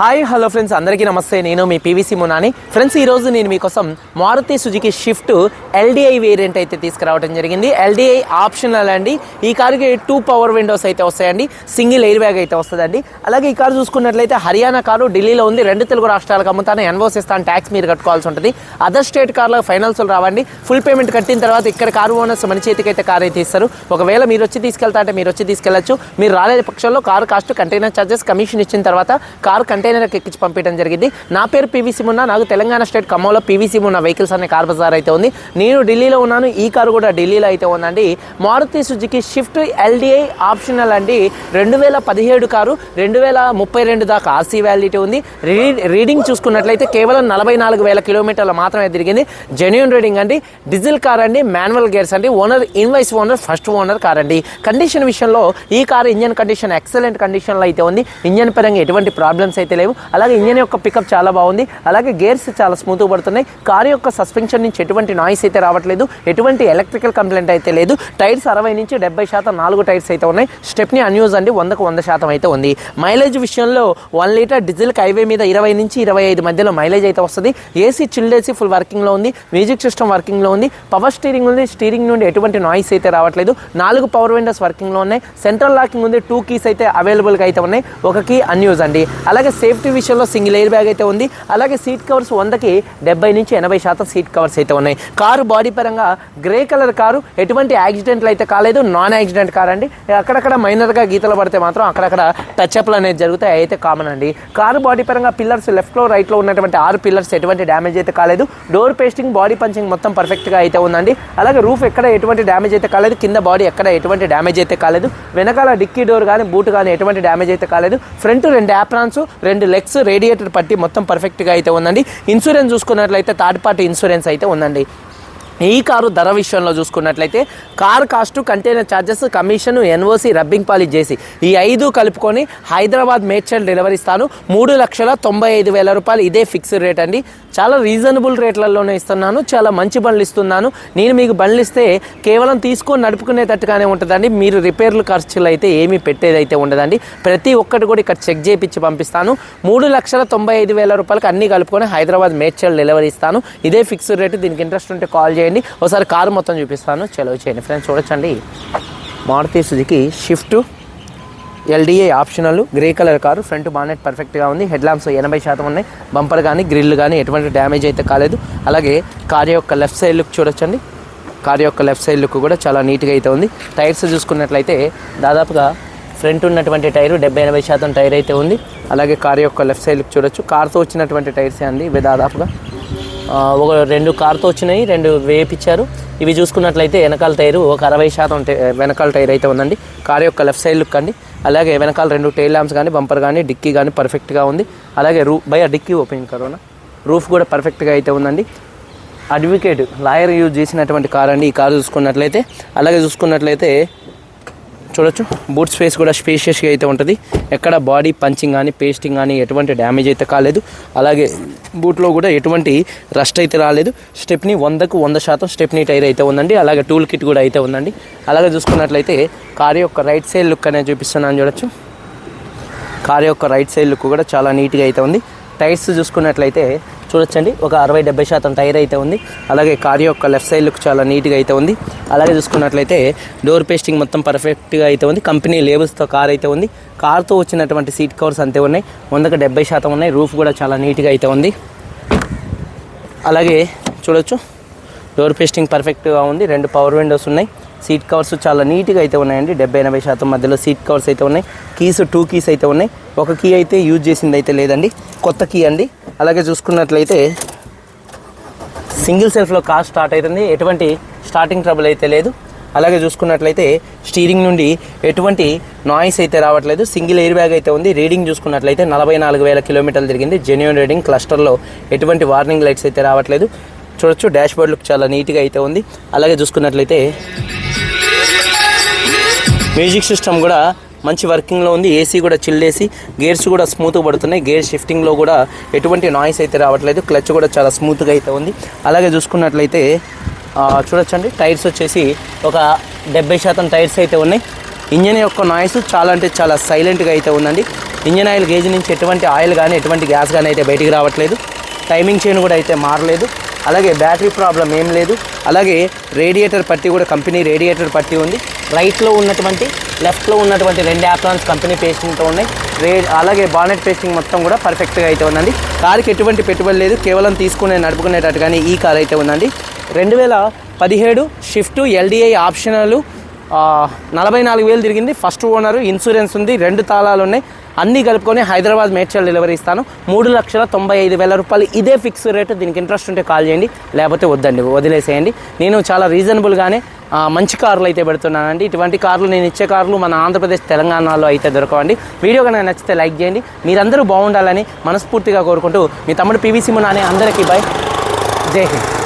Hi hello friends అందరికీ నమస్తే. నేను మీ పీవీసీ మునాని ఫ్రెండ్స్ ఈరోజు నేను మీకోసం Maruti Suzuki Swift LDI variant అయితే తీసుకురావడం జరిగింది. ఎల్డిఐ ఆప్షనల్ అండి. ఈ కారుకి టూ పవర్ విండోస్ అయితే వస్తాయండి. సింగిల్ ఎయిర్ బ్యాగ్ అయితే వస్తుందండి. అలాగే ఈ కారు చూసుకున్నట్లయితే హర్యానా కారు ఢిల్లీలో ఉంది. రెండు తెలుగు రాష్ట్రాలకు అమ్ముతాను. ఎన్వోస్ ఇస్తాను ట్యాక్స్ మీరు కట్టుకోవాల్సి ఉంటుంది. అదర్ స్టేట్ కార్లో ఫైనాన్సులు రావండి. ఫుల్ పేమెంట్ కట్టిన తర్వాత ఇక్కడ కారు ఓనర్స్ మన చేతికి అయితే కారు అయితే ఇస్తారు. ఒకవేళ మీరు వచ్చి తీసుకెళ్తా అంటే మీరు వచ్చి తీసుకెళ్ళొచ్చు మీరు రాలేని పక్షంలో car cost container charges commission ఇచ్చిన తర్వాత కారు కంటైనర్కి ఎక్కించి పంపించడం జరిగింది. నా పేరు పీవీసీ మున్నా నాకు తెలంగాణ స్టేట్ ఖమ్మంలో పీవీసీ మున్న వెహికల్స్ అనే కార్ బజార్ అయితే ఉంది. నేను ఢిల్లీలో ఉన్నాను ఈ కారు కూడా ఢిల్లీలో అయితే ఉందండి. Maruti Suzuki Swift LDI optional అండి. రెండు వేల పదిహేడు కారు రెండు వేల ముప్పై రెండు దాకా ఆర్సీ వ్యాలిటీ ఉంది. రీడింగ్ చూసుకున్నట్లయితే కేవలం నలభై నాలుగు వేల కిలోమీటర్లు మాత్రమే తిరిగింది. జెన్యున్ రీడింగ్ అండి. డీజిల్ కార్ అండి మాన్యువల్ గేర్స్ అండి. Owner invoice owner first owner car అండి. కండిషన్ విషయంలో ఈ కార్ ఇంజన్ కండిషన్ ఎక్సలెంట్ కండిషన్లో అయితే ఉంది. ఇంజన్ పరంగా ఎటువంటి ప్రాబ్లమ్స్ అయితే లేవు. అలాగే ఇంజన్ యొక్క పికప్ చాలా బాగుంది. అలాగే గేర్స్ చాలా స్మూత్గా పడుతున్నాయి. కార్ యొక్క సస్పెన్షన్ నుంచి ఎటువంటి నాయిస్ అయితే రావట్లేదు. ఎటువంటి ఎలక్ట్రికల్ కంప్లైంట్ అయితే లేదు. టైర్స్ అరవై నుంచి డెబ్బై శాతం నాలుగు టైర్స్ అయితే ఉన్నాయి. స్టెప్ని అన్యూజ్ అండి. వందకు వంద శాతం అయితే ఉంది. మైలేజ్ విషయంలో వన్ లీటర్ డీజిల్ హైవే మీద ఇరవై నుంచి ఇరవై ఐదు మధ్యలో మైలేజ్ అయితే వస్తుంది. ఏసీ చిల్డ్ ఏసీ ఫుల్ వర్కింగ్లో ఉంది. మ్యూజిక్ సిస్టమ్ వర్కింగ్లో ఉంది. పవర్ స్టీరింగ్ ఉంది. స్టీరింగ్ నుండి ఎటువంటి నాయిస్ అయితే రావట్లేదు. నాలుగు పవర్ విండోస్ వర్కింగ్లో ఉన్నాయి. సెంట్రల్ లాకింగ్ ఉంది. టూ కీస్ అయితే అవైలబుల్గా అయితే ఉన్నాయి. ఒక కీ అన్యూజ్ అండి. అలాగే సేఫ్టీ విషయంలో సింగిల్ ఎయిర్ బ్యాగ్ అయితే ఉంది. అలాగే సీట్ కవర్స్ వందకి డెబ్బై నుంచి ఎనభై శాతం సీట్ కవర్స్ అయితే ఉన్నాయి. కారు బాడీ పరంగా గ్రే కలర్ కారు ఎటువంటి యాక్సిడెంట్లు అయితే కాలేదు. నాన్ యాక్సిడెంట్ కార్ అండి. అక్కడక్కడ మైనర్గా గీతలు పడితే మాత్రం అక్కడక్కడ టచ్అప్లు అనేది జరుగుతాయి. అయితే కామన్ అండి. కారు బాడీ పరంగా పిల్లర్స్ లెఫ్ట్లో రైట్లో ఉన్నటువంటి ఆరు పిల్లర్స్ ఎటువంటి డ్యామేజ్ అయితే కాలేదు. డోర్ పేస్టింగ్ బాడీ పంచింగ్ మొత్తం పర్ఫెక్ట్గా అయితే ఉందండి. అలాగే రూఫ్ ఎక్కడ ఎటువంటి డ్యామేజ్ అయితే కాలేదు. కింద బాడీ ఎక్కడ ఎటువంటి డ్యామేజ్ అయితే కాలేదు. వెనకాల డిక్కీ డోర్ కానీ బూట్ కానీ ఎటువంటి డ్యామేజ్ అయితే కాలేదు. ఫ్రంట్ రెండు యాప్రాన్స్ రెండు లెగ్స్ రేడియేటర్ పట్టి మొత్తం పర్ఫెక్ట్గా అయితే ఉందండి. ఇన్సూరెన్స్ చూసుకున్నట్లయితే థర్డ్ పార్టీ ఇన్సూరెన్స్ అయితే ఉందండి. ఈ కారు ధర విషయంలో చూసుకున్నట్లయితే car cost container charges commission NOC rubbing polish చేసి ఈ ఐదు కలుపుకొని హైదరాబాద్ మేడ్చల్ డెలివరీ ఇస్తాను. మూడు లక్షల తొంభై ఐదు వేల రూపాయలు ఇదే ఫిక్స్డ్ రేట్ అండి. చాలా రీజనబుల్ రేట్లలోనే ఇస్తున్నాను. చాలా మంచి బండ్లు ఇస్తున్నాను. నేను మీకు బండ్లు ఇస్తే కేవలం తీసుకొని నడుపుకునేటట్టుగానే ఉంటుందండి. మీరు రిపేర్లు ఖర్చులు అయితే ఏమీ పెట్టేదైతే ఉండదండి. ప్రతి ఒక్కటి కూడా ఇక్కడ చెక్ చేయించి పంపిస్తాను. మూడు లక్షల తొంభై ఐదు వేల రూపాయలకు అన్ని కలుపుకొని హైదరాబాద్ మేడ్చల్ డెలివరీ ఇస్తాను. ఇదే ఫిక్స్డ్ రేటు దీనికి ఇంట్రెస్ట్ ఉంటే కాల్ చేయండి. ఒకసారి కారు మొత్తం చూపిస్తాను. చెలవు చేయండి ఫ్రెండ్స్ చూడొచ్చండి. Maruti Suzuki Swift LDI optional grey colour car front bonnet పర్ఫెక్ట్గా ఉంది. హెడ్ ల్యాంప్స్ ఎనభై శాతం ఉన్నాయి. బంపర్ కానీ గ్రిల్ కానీ ఎటువంటి డ్యామేజ్ అయితే కాలేదు. అలాగే కార్ యొక్క లెఫ్ట్ సైడ్ లుక్ చూడొచ్చండి. కార్ యొక్క లెఫ్ట్ సైడ్ లుక్ కూడా చాలా నీట్గా అయితే ఉంది. టైర్స్ చూసుకున్నట్లయితే దాదాపుగా ఫ్రంట్ ఉన్నటువంటి టైరు డెబ్బై ఎనభై శాతం టైర్ అయితే ఉంది. అలాగే కార్ యొక్క లెఫ్ట్ సైడ్ లుక్ చూడొచ్చు. కార్తో వచ్చినటువంటి టైర్సే అండి ఇవి దాదాపుగా. ఒక రెండు కార్తో వచ్చినాయి రెండు వేపించారు ఇవి చూసుకున్నట్లయితే వెనకాల టైరు ఒక అరవై శాతం వెనకాల టైర్ అయితే ఉందండి. కార్ యొక్క లెఫ్ట్ సైడ్ లుక్ అండి. అలాగే వెనకాల రెండు టైల్ ల్యాంప్స్ కానీ బంపర్ కానీ డిక్కీ కానీ పర్ఫెక్ట్గా ఉంది. అలాగే రూ భయ డిక్కీ ఓపెన్ కరోనా. రూఫ్ కూడా పర్ఫెక్ట్గా అయితే ఉందండి. అడ్వకేట్ లాయర్ యూజ్ చేసినటువంటి కార్ అండి ఈ కారు చూసుకున్నట్లయితే. అలాగే చూసుకున్నట్లయితే చూడొచ్చు. బూట్ స్పేస్ కూడా స్పేషియస్గా అయితే ఉంటుంది. ఎక్కడ బాడీ పంచింగ్ కానీ పేస్టింగ్ కానీ ఎటువంటి డ్యామేజ్ అయితే కాలేదు. అలాగే బూట్లో కూడా ఎటువంటి రస్ట్ అయితే రాలేదు. స్టెప్ని వందకు వంద శాతం స్టెప్నీ టైర్ అయితే ఉందండి. అలాగే టూల్ కిట్ కూడా అయితే ఉందండి. అలాగే చూసుకున్నట్లయితే కార్ యొక్క రైట్ సైడ్ లుక్ అనేది చూపిస్తున్నాను చూడొచ్చు. కార్ యొక్క రైట్ సైడ్ లుక్ కూడా చాలా నీట్గా అయితే ఉంది. టైర్స్ చూసుకున్నట్లయితే చూడొచ్చండి. ఒక అరవై డెబ్బై శాతం టైర్ అయితే ఉంది. అలాగే కార్ యొక్క లెఫ్ట్ సైడ్ లుక్ చాలా నీట్గా అయితే ఉంది. అలాగే చూసుకున్నట్లయితే డోర్ పేస్టింగ్ మొత్తం పర్ఫెక్ట్గా అయితే ఉంది. కంపెనీ లేబుల్స్తో కార్ అయితే ఉంది. కార్తో వచ్చినటువంటి సీట్ కవర్స్ అంతే ఉన్నాయి. వందకు డెబ్బై శాతం ఉన్నాయి. రూఫ్ కూడా చాలా నీట్గా అయితే ఉంది. అలాగే చూడొచ్చు. డోర్ పేస్టింగ్ పర్ఫెక్ట్గా ఉంది. రెండు పవర్ విండోస్ ఉన్నాయి. సీట్ కవర్స్ చాలా నీట్గా అయితే ఉన్నాయండి. డెబ్బై ఎనభై శాతం మధ్యలో సీట్ కవర్స్ అయితే ఉన్నాయి. కీస్ టూ కీస్ అయితే ఉన్నాయి. ఒక కీ అయితే యూజ్ చేసింది అయితే లేదండి. కొత్త కీ అండి. అలాగే చూసుకున్నట్లయితే సింగిల్ సెల్ఫ్లో కార్ స్టార్ట్ అవుతుంది. ఎటువంటి స్టార్టింగ్ ట్రబుల్ అయితే లేదు. అలాగే చూసుకున్నట్లయితే స్టీరింగ్ నుండి ఎటువంటి నాయిస్ అయితే రావట్లేదు. సింగిల్ ఎయిర్ బ్యాగ్ అయితే ఉంది. రీడింగ్ చూసుకున్నట్లయితే నలభై నాలుగు వేల కిలోమీటర్లు తిరిగింది. జెన్యున్ రీడింగ్ క్లస్టర్లో ఎటువంటి వార్నింగ్ లైట్స్ అయితే రావట్లేదు. చూడొచ్చు డాష్ బోర్డ్ లుక్ చాలా నీట్గా అయితే ఉంది. అలాగే చూసుకున్నట్లయితే మ్యూజిక్ సిస్టమ్ కూడా మంచి వర్కింగ్లో ఉంది. ఏసీ కూడా చిల్లేసి గేర్స్ కూడా స్మూత్గా పడుతున్నాయి. గేర్ షిఫ్టింగ్లో కూడా ఎటువంటి నాయిస్ అయితే రావట్లేదు. క్లచ్ కూడా చాలా స్మూత్గా అయితే ఉంది. అలాగే చూసుకున్నట్లయితే చూడొచ్చండి. టైర్స్ వచ్చేసి ఒక డెబ్బై శాతం టైర్స్ అయితే ఉన్నాయి. ఇంజన్ యొక్క నాయిస్ చాలా అంటే చాలా సైలెంట్గా అయితే ఉందండి. ఇంజన్ ఆయిల్ గేజ్ నుంచి ఎటువంటి ఆయిల్ కానీ ఎటువంటి గ్యాస్ కానీ అయితే బయటికి రావట్లేదు. టైమింగ్ చైన్ కూడా అయితే మారలేదు. అలాగే బ్యాటరీ ప్రాబ్లం ఏం లేదు. అలాగే రేడియేటర్ పట్టి కూడా కంపెనీ రేడియేటర్ పట్టి ఉంది. రైట్లో ఉన్నటువంటి లెఫ్ట్లో ఉన్నటువంటి రెండు యాప్లాన్స్ కంపెనీ పేస్టింగ్తో ఉన్నాయి. రే అలాగే బానెట్ పేస్టింగ్ మొత్తం కూడా పర్ఫెక్ట్గా అయితే ఉందండి. కారుకి ఎటువంటి పెట్టుబడి లేదు. కేవలం తీసుకునే నడుపుకునేటట్టుగానే ఈ కార్ అయితే ఉందండి. రెండు వేల పదిహేడు షిఫ్ట్ ఎల్డిఐ ఆప్షనల్ నలభై నాలుగు వేలు తిరిగింది. ఫస్ట్ ఓనర్ ఇన్సూరెన్స్ ఉంది. రెండు తాళాలు ఉన్నాయి. అన్నీ కలుపుకొని హైదరాబాద్ మేడ్చల్ డెలివరీ ఇస్తాను. మూడు లక్షల తొంభై ఐదు వేల రూపాయలు ఇదే ఫిక్స్ రేటు. దీనికి ఇంట్రెస్ట్ ఉంటే కాల్ చేయండి లేకపోతే వద్దండి వదిలేసేయండి. నేను చాలా రీజనబుల్గానే మంచి కార్లు అయితే పెడుతున్నానండి. ఇటువంటి కార్లు నేను ఇచ్చే కార్లు మన ఆంధ్రప్రదేశ్ తెలంగాణలో అయితే దొరకవండి. వీడియో కనుక నచ్చితే లైక్ చేయండి. మీరందరూ బాగుండాలని మనస్ఫూర్తిగా కోరుకుంటూ మీ తమ్ముడు పీవీసీ మునాని అందరికీ బై. జై హింద్.